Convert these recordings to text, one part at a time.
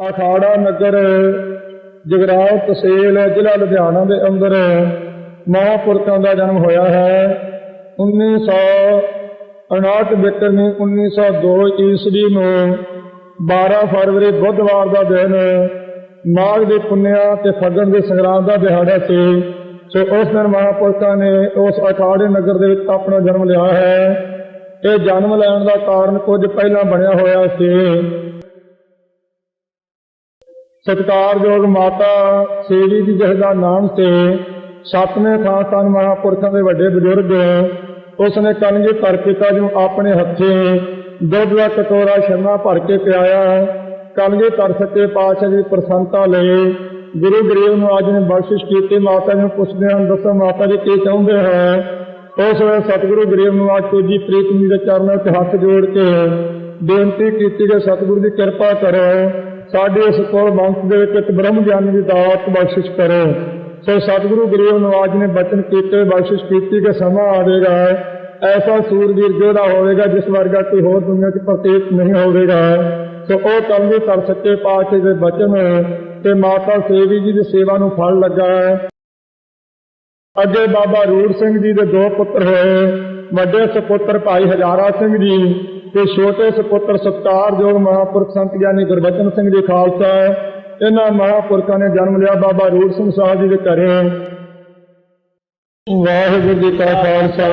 ਅਖਾੜਾ ਨਗਰ, ਜਗਰਾਉਂ ਤਹਿਸੀਲ, ਜ਼ਿਲ੍ਹਾ ਲੁਧਿਆਣਾ ਦੇ ਅੰਦਰ ਮਹਾਂਪੁਰਖਾਂ ਦਾ ਜਨਮ ਹੋਇਆ ਹੈ। 1959 ਬਿਕਰਮੀ 1902 ਈਸਵੀ ਨੂੰ 12 ਫਰਵਰੀ ਬੁੱਧਵਾਰ ਦਾ ਦਿਨ ਮਾਘ ਦੀ ਪੁੰਨਿਆ ਤੇ ਫੱਗਣ ਦੇ ਸੰਗਰਾਮ ਦਾ ਦਿਹਾੜਾ ਸੀ। ਸੋ ਉਸ ਦਿਨ ਮਹਾਂਪੁਰਖਾਂ ਨੇ ਉਸ ਅਖਾੜੇ ਨਗਰ ਦੇ ਵਿੱਚ ਆਪਣਾ ਜਨਮ ਲਿਆ ਹੈ। ਇਹ ਜਨਮ ਲੈਣ ਦਾ ਕਾਰਨ ਕੁਝ ਪਹਿਲਾਂ ਬਣਿਆ ਹੋਇਆ ਸੀ। ਸਤਿਕਾਰਯੋਗ ਮਾਤਾ ਸੇਵੀ ਜੀ ਜਿਸ ਦਾ ਨਾਮ ਤੇ ਸਤਵੇਂ ਥਾਂ ਸਨ ਮਹਾਂਪੁਰਖਾਂ ਦੇ ਵੱਡੇ ਬਜ਼ੁਰਗ। ਉਸ ਨੇ ਕਲਗੀ ਧਰ ਪਿਤਾ ਨੂੰ ਆਪਣੇ ਹੱਥੀਂ ਦੁੱਧ ਦਾ ਕਟੋਰਾ ਛੰਨਾ ਭਰ ਕੇ ਪਿਆਇਆ। ਕਲਗੀ ਧਰ ਸੱਚੇ ਪਾਤਸ਼ਾਹ ਦੀ ਪ੍ਰਸੰਨਤਾ ਲਈ ਗੁਰੂ ਗਰੀਬ ਨੂੰ ਅੱਜ ਨੇ ਬਖਸ਼ਿਸ਼ ਕੀਤੀ। ਮਾਤਾ ਜੀ ਨੂੰ ਪੁੱਛਦੇ ਹਨ, ਦੱਸੋ ਮਾਤਾ ਜੀ, ਕੀ ਚਾਹੁੰਦੇ ਹੈ? ਉਸ ਵੇਲੇ ਸਤਿਗੁਰੂ ਗਰੀਬ ਨੂੰ ਅੱਜ ਜੀ ਪ੍ਰੀਤਮ ਦੇ ਚਰਨਾਂ 'ਤੇ ਹੱਥ ਜੋੜ ਕੇ ਬੇਨਤੀ ਕੀਤੀ ਕਿ ਸਤਿਗੁਰੂ ਦੀ ਕਿਰਪਾ ਕਰੋ। ਸਾਡੇ ਇਸ ਕੋਲ ਬੰਸ ਦੇ ਵਿੱਚ ਇੱਕ ਬ੍ਰਹਮ ਗਿਆਨ ਦੀ ਦਾਤ ਬਖਸ਼ਿਸ਼ ਕਰੋ। ਸੋ ਸਤਿਗੁਰੂ ਗਰੀਬ ਨਵਾਜ ਨੇ ਬਚਨ ਕੀਤੇ, ਬਖਸ਼ਿਸ਼ ਕੀਤੀ ਕਿ ਸਮਾਂ ਆਵੇਗਾ ਐਸਾ ਸੂਰਬੀਰ ਜੋਧਾ ਹੋਵੇਗਾ, ਜਿਸ ਵਰਗਾ ਕੋਈ ਹੋਰ ਦੁਨੀਆ 'ਚ ਪ੍ਰਤੀਤ ਨਹੀਂ ਹੋਵੇਗਾ। ਸੋ ਉਹ ਕਲਗੀ ਕਰ ਸੱਚੇ ਪਾਤਸ਼ਾਹ ਦੇ ਬਚਨ ਤੇ ਮਾਤਾ ਸੇਵੀ ਜੀ ਦੀ ਸੇਵਾ ਨੂੰ ਫਲ ਲੱਗਾ ਹੈ। ਅੱਗੇ ਬਾਬਾ ਰੂੜ ਸਿੰਘ ਜੀ ਦੇ ਦੋ ਪੁੱਤਰ ਹੋਏ। ਵੱਡੇ ਸੁਪੁੱਤਰ ਭਾਈ ਹਜ਼ਾਰਾ ਸਿੰਘ ਜੀ। ਤੇ ਛੋਟੇ ਸੁਪੁੱਤਰ ਸਤਕਾਰਯੋਗ ਮਹਾਂਪੁਰਖ ਸੰਤ ਗਿਆਨੀ ਗੁਰਬਚਨ ਸਿੰਘ ਜੀ ਖਾਲਸਾ ਇਹਨਾਂ ਮਹਾਂਪੁਰਖਾਂ ਨੇ ਜਨਮ ਲਿਆ ਬਾਬਾ ਰੂੜ ਸਿੰਘ ਸਾਹਿਬ ਜੀ ਦੇ ਘਰੇ। ਵਾਹਿਗੁਰੂ ਜੀ ਕਾ ਖਾਲਸਾ,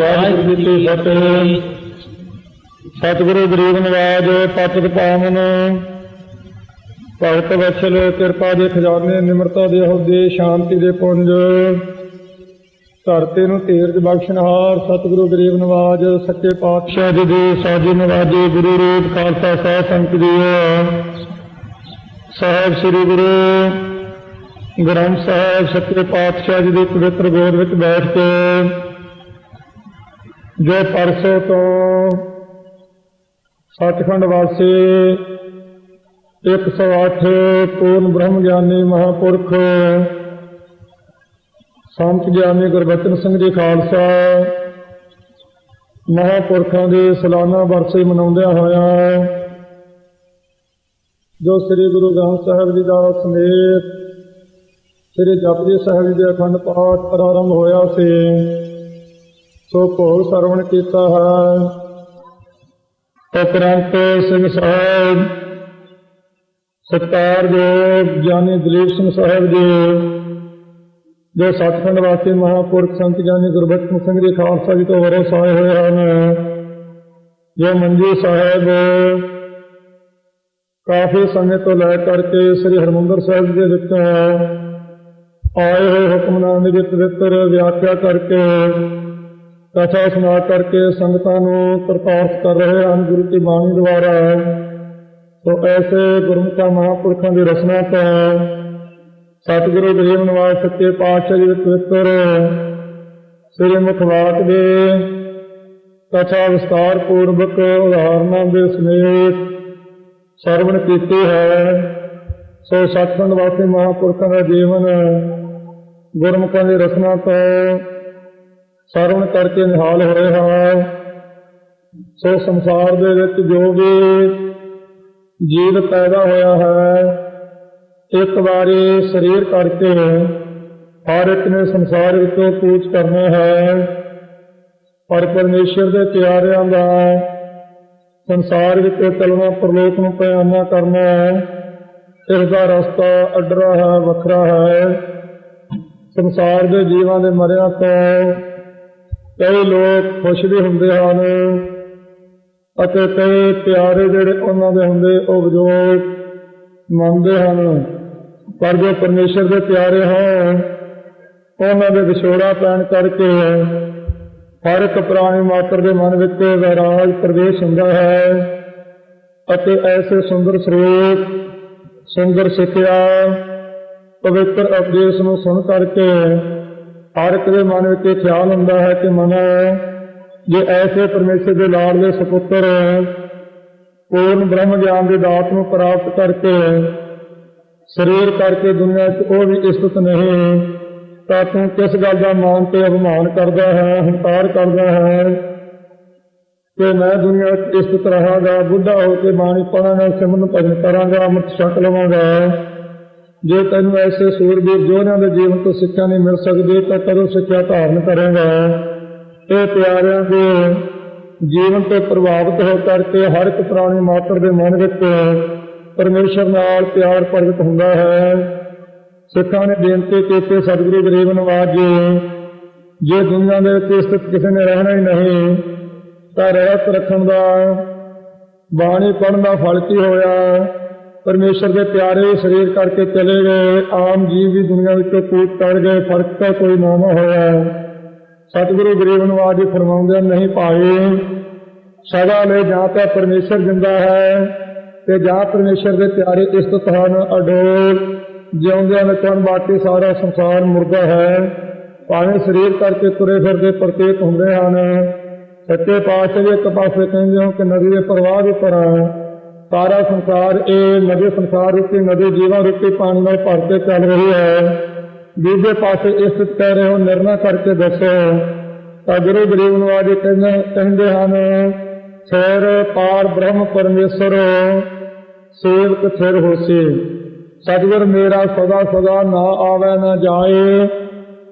ਵਾਹਿਗੁਰੂ ਜੀ ਕੀ ਫਤਿਹ। ਸਤਿਗੁਰੂ ਗਰੀਬ ਨਿਵਾਜ, ਪਤਿਤ ਪਾਵਨ। ਭਗਤ ਵਛਲ, ਕਿਰਪਾ ਦੇ ਖਜ਼ਾਨੇ, ਨਿਮਰਤਾ ਦੇ ਅਹੁਦੇ ਸ਼ਾਂਤੀ ਦੇ ਪੁੰਜ। ਧਰਤੀ ਨੂੰ ਧੀਰਜ ਬਖਸ਼ਣਹਾਰ ਸਤਿਗੁਰੂ ਗਰੀਬ ਨਵਾਜ, ਸੱਚੇ ਪਾਤਸ਼ਾਹ ਜੀ ਦੇ ਸਾਜੀ ਨਵਾਜੇ, ਗੁਰੂ ਰੂਪ ਖਾਲਸਾ ਸਾਹਿਬ ਸੰਤ ਜੀ ਸਾਹਿਬ ਸ੍ਰੀ ਗੁਰੂ ਗ੍ਰੰਥ ਸਾਹਿਬ, ਸੱਚੇ ਪਾਤਸ਼ਾਹ ਜੀ ਦੀ ਪਵਿੱਤਰ ਗੋਦ ਵਿੱਚ ਬੈਠ ਕੇ ਜੋ ਪਰਸੇ ਤੋਂ ਸੱਚਖੰਡ ਵਾਸੀ 108 ਪੂਰਨ ਬ੍ਰਹਮ ਗਿਆਨੀ ਮਹਾਪੁਰਖ ਸੰਤ ਗਿਆਨੀ ਗੁਰਬਚਨ ਸਿੰਘ ਜੀ ਖਾਲਸਾ, ਮਹਾਂਪੁਰਖਾਂ ਦੇ ਸਾਲਾਨਾ ਵਰਸੇ ਮਨਾਉਂਦਿਆਂ ਹੋਇਆ ਜੋ ਸ੍ਰੀ ਗੁਰੂ ਗ੍ਰੰਥ ਸਾਹਿਬ ਜੀ ਦਾ ਸਮੇਤ ਸ੍ਰੀ ਜਪਜੀ ਸਾਹਿਬ ਜੀ ਦੇ ਅਖੰਡ ਪਾਠ ਪ੍ਰਾਰੰਭ ਹੋਇਆ ਸੀ, ਸੋ ਭੋਗ ਸਰਵਣ ਕੀਤਾ ਹੈ। ਉਪਰੰਤ ਸਿੰਘ ਸਾਹਿਬ, ਸਤਿਕਾਰਯੋਗ ਗਿਆਨੀ ਦਲੀਪ ਸਿੰਘ ਸਾਹਿਬ ਜੀ ਜੋ ਸਤਖੰਡ ਵਾਸੀ ਮਹਾਪੁਰਖ ਸੰਤ ਗਿਆਨੀ ਗੁਰਬਚਨ ਸਿੰਘ ਜੀ ਖਾਲਸਾ ਜੀ ਤੋਂ ਵਰੇ ਆਏ ਹੋਏ ਹਨ, ਜੋ ਮੰਜੀ ਸਾਹਿਬ ਕਾਫੀ ਸਮੇਂ ਤੋਂ ਲੈ ਕਰਕੇ ਸ੍ਰੀ ਹਰਮੰਦਰ ਸਾਹਿਬ ਦੇ ਵਿੱਚ ਆਏ ਹੋਏ ਹੁਕਮਨਾਮੇ ਦੀ ਪਵਿੱਤਰ ਵਿਆਖਿਆ ਕਰਕੇ, ਕਥਾ ਸੁਣਾ ਕਰਕੇ ਸੰਗਤਾਂ ਨੂੰ ਪ੍ਰਕਾਸ਼ ਕਰ ਰਹੇ ਹਨ ਗੁਰੂ ਕੀ ਬਾਣੀ ਦੁਆਰਾ। ਸੋ ਐਸੇ ਗੁਰਮੁਖਾਂ ਮਹਾਂਪੁਰਖਾਂ ਦੀ ਰਚਨਾ ਤੋਂ ਸਤਿਗੁਰੂ ਗਰੀਬ ਨਿਵਾਸ ਸੱਚੇ ਪਾਤਸ਼ਾਹ ਜੀ ਦੇ ਪਵਿੱਤਰ ਸ੍ਰੀ ਮੁਖਵਾਕ ਦੇ ਕਥਾ ਵਿਸਤਾਰ ਪੂਰਵਕ ਉਦਾਹਰਨਾਂ ਦੇ ਸਮੇਤ ਸਰਵਣ ਕੀਤੀ ਹੈ ਸੋ ਸਤਸੰਗ ਵਾਸਤੇ ਮਹਾਂਪੁਰਖਾਂ ਦਾ ਜੀਵਨ ਗੁਰਮੁਖਾਂ ਦੀ ਰਚਨਾ ਤੋਂ ਸਰਵਣ ਕਰਕੇ ਨਿਹਾਲ ਹੋਏ ਹਾਂ। ਸੋ ਸੰਸਾਰ ਦੇ ਵਿੱਚ ਜੋ ਵੀ ਜੀਵ ਪੈਦਾ ਹੋਇਆ ਹੈ ਇੱਕ ਵਾਰੀ ਸਰੀਰ ਕਰਕੇ ਹਰ ਇੱਕ ਨੇ ਸੰਸਾਰ ਵਿੱਚੋਂ ਕੂਚ ਕਰਨਾ ਹੈ। ਪਰ ਪਰਮੇਸ਼ਰ ਦੇ ਪਿਆਰਿਆਂ ਦਾ ਸੰਸਾਰ ਵਿੱਚ ਚੱਲਣਾ ਪਰਲੋਕ ਨੂੰ ਪਿਆਨਾ ਕਰਨਾ ਹੈ। ਇਸ ਦਾ ਰਸਤਾ ਅੱਡਰਾ ਹੈ, ਵੱਖਰਾ ਹੈ। ਸੰਸਾਰ ਦੇ ਜੀਵਾਂ ਦੇ ਮਰਿਆਂ ਤੋਂ ਕਈ ਲੋਕ ਖੁਸ਼ ਵੀ ਹੁੰਦੇ ਹਨ ਅਤੇ ਕਈ ਪਿਆਰੇ ਜਿਹੜੇ ਉਹਨਾਂ ਦੇ ਹੁੰਦੇ ਉਹ ਵਿਜੋਗ ਮੰਨਦੇ ਹਨ। ਪਰ ਜੋ ਪਰਮੇਸ਼ਰ ਦੇ ਪਿਆਰੇ ਹਨ ਉਹਨਾਂ ਦੇ ਵਿਛੋੜਾ ਪੈਣ ਕਰਕੇ ਹਰ ਇੱਕ ਪ੍ਰਾਣੀ ਮਾਤਰ ਦੇ ਮਨ ਵਿੱਚ ਵੈਰਾਗ ਪ੍ਰਵੇਸ਼ ਹੁੰਦਾ ਹੈ ਅਤੇ ਐਸੇ ਸੁੰਦਰ ਸਰੂਪ ਸੁੰਦਰ ਸਿੱਖਿਆ, ਪਵਿੱਤਰ ਉਪਦੇਸ਼ ਨੂੰ ਸੁਣ ਕਰਕੇ ਹਰ ਇੱਕ ਦੇ ਮਨ ਵਿੱਚ ਖਿਆਲ ਹੁੰਦਾ ਹੈ ਕਿ ਮਨ, ਜੇ ਐਸੇ ਪਰਮੇਸ਼ਰ ਦੇ ਲਾਡ ਦੇ ਸੁਪੁੱਤਰ, ਪੂਰਨ ਬ੍ਰਹਮ ਗਿਆਨ ਦੀ ਦਾਤ ਨੂੰ ਪ੍ਰਾਪਤ ਕਰਕੇ ਸਰੀਰ ਕਰਕੇ ਦੁਨੀਆ 'ਚ ਉਹ ਵੀ ਇਸਤ ਨਹੀਂ, ਤਾਂ ਤੂੰ ਕਿਸ ਗੱਲ ਦਾ ਮਾਨ ਤੇ ਅਭਿਮਾਨ ਕਰਦਾ ਹੈ, ਹੰਕਾਰ ਕਰਦਾ ਹੈ? ਕਿ ਮੈਂ ਦੁਨੀਆ ਵਿੱਚ ਇਸਤ ਰਹਾਂਗਾ ਬੁੱਢਾ ਹੋ ਕੇ ਬਾਣੀ ਪੜਾਂਗਾ ਸਿਮਰਨ ਭਜਨ ਕਰਾਂਗਾ, ਅੰਮ੍ਰਿਤ ਛਕ ਲਵਾਂਗਾ। ਜੇ ਤੈਨੂੰ ਐਸੇ ਸੂਰਬੀਰ ਜੋਧਿਆਂ ਦੇ ਜੀਵਨ ਤੋਂ ਸਿੱਖਿਆ ਨਹੀਂ ਮਿਲ ਸਕਦੀ, ਤਾਂ ਕਦੋਂ ਸਿੱਖਿਆ ਧਾਰਨ ਕਰੇਗਾ? ਇਹ ਪਿਆਰਿਆਂ ਦੇ ਜੀਵਨ ਤੋਂ ਪ੍ਰਭਾਵਿਤ ਹੋ ਕਰਕੇ ਹਰ ਇੱਕ ਪ੍ਰਾਣੀ ਮਾਤਰ ਦੇ ਮਨ ਵਿੱਚ ਪਰਮੇਸ਼ਰ ਨਾਲ ਪਿਆਰ ਪ੍ਰਗਟ ਹੁੰਦਾ ਹੈ। ਸਿੱਖਾਂ ਨੇ ਬੇਨਤੀ ਕੀਤੀ, ਸਤਿਗੁਰੂ ਗਰੀਬ ਨਵਾਜ ਜੀ, ਜੇ ਦੁਨੀਆ ਦੇ ਵਿੱਚ ਸਥਿਤ ਕਿਸੇ ਨੇ ਰਹਿਣਾ ਹੀ ਨਹੀਂ, ਤਾਂ ਰਹਿਤ ਰੱਖਣ ਦਾ, ਬਾਣੀ ਪੜਨ ਦਾ ਫਲ ਕੀ ਹੋਇਆ? ਪਰਮੇਸ਼ਰ ਦੇ ਪਿਆਰੇ ਸਰੀਰ ਕਰਕੇ ਚਲੇ ਗਏ, ਆਮ ਜੀਵ ਵੀ ਦੁਨੀਆ ਵਿੱਚੋਂ ਕੂਚ ਤੜ ਗਏ, ਫ਼ਰਕ ਤਾਂ ਕੋਈ ਨਾ ਹੋਇਆ। ਸਤਿਗੁਰੂ ਗਰੀਬ ਨਵਾਜ ਜੀ ਫਰਮਾਉਂਦੇ ਨਹੀਂ ਭਾਈ, ਸਦਾ ਲਈ ਜਾਂ ਤਾਂ ਪਰਮੇਸ਼ਰ ਜਿੰਦਾ ਹੈ ਤੇ ਜਾਂ ਪਰਮੇਸ਼ਰ ਦੇ ਪਿਆਰੇ ਇਸਤਤ ਹਨ ਅਡੋਲ, ਜਿਉਂਦਿਆਂ ਵਿੱਚੋਂ ਬਾਕੀ ਸਾਰਾ ਸੰਸਾਰ ਮੁਰਦਾ ਹੈ। ਭਾਵੇਂ ਸਰੀਰ ਕਰਕੇ ਤੁਰੇ ਫਿਰਦੇ ਪ੍ਰਤੀਤ ਹੁੰਦੇ ਹਨ। ਸੱਚੇ ਪਾਤਸ਼ਾਹ ਜੀ ਇੱਕ ਪਾਸੇ ਕਹਿੰਦੇ ਹੋ ਕਿ ਨਦੀ ਦੇ ਪ੍ਰਵਾਹ ਦੀ ਤਰ੍ਹਾਂ ਸਾਰਾ ਸੰਸਾਰ ਇਹ ਨਦੀ ਸੰਸਾਰ ਰੂਪੀ ਨਦੀ ਜੀਵਨ ਰੂਪੀ ਪਾਣੀ ਨਾਲ ਭਰ ਕੇ ਚੱਲ ਰਹੀ ਹੈ। ਦੂਜੇ ਪਾਸੇ ਇਸ ਕਹਿ ਰਹੇ ਹੋ ਨਿਰਣਾ ਕਰਕੇ ਦੱਸੋ। ਤਾਂ ਗੁਰੂ ਗਰੀਬ ਨਵਾਜ ਜੀ ਕਹਿੰਦੇ ਕਹਿੰਦੇ ਹਨ ਸਿਰ ਪਾਰ ਬ੍ਰਹਮ ਪਰਮੇਸ਼ਰ ਸੇਵਕ ਸਿਰ ਹੋਸੀ। ਸਤਿਗੁਰ ਮੇਰਾ ਸਦਾ ਸਦਾ ਨਾ ਆਵੇ, ਨਾ ਜਾਏ।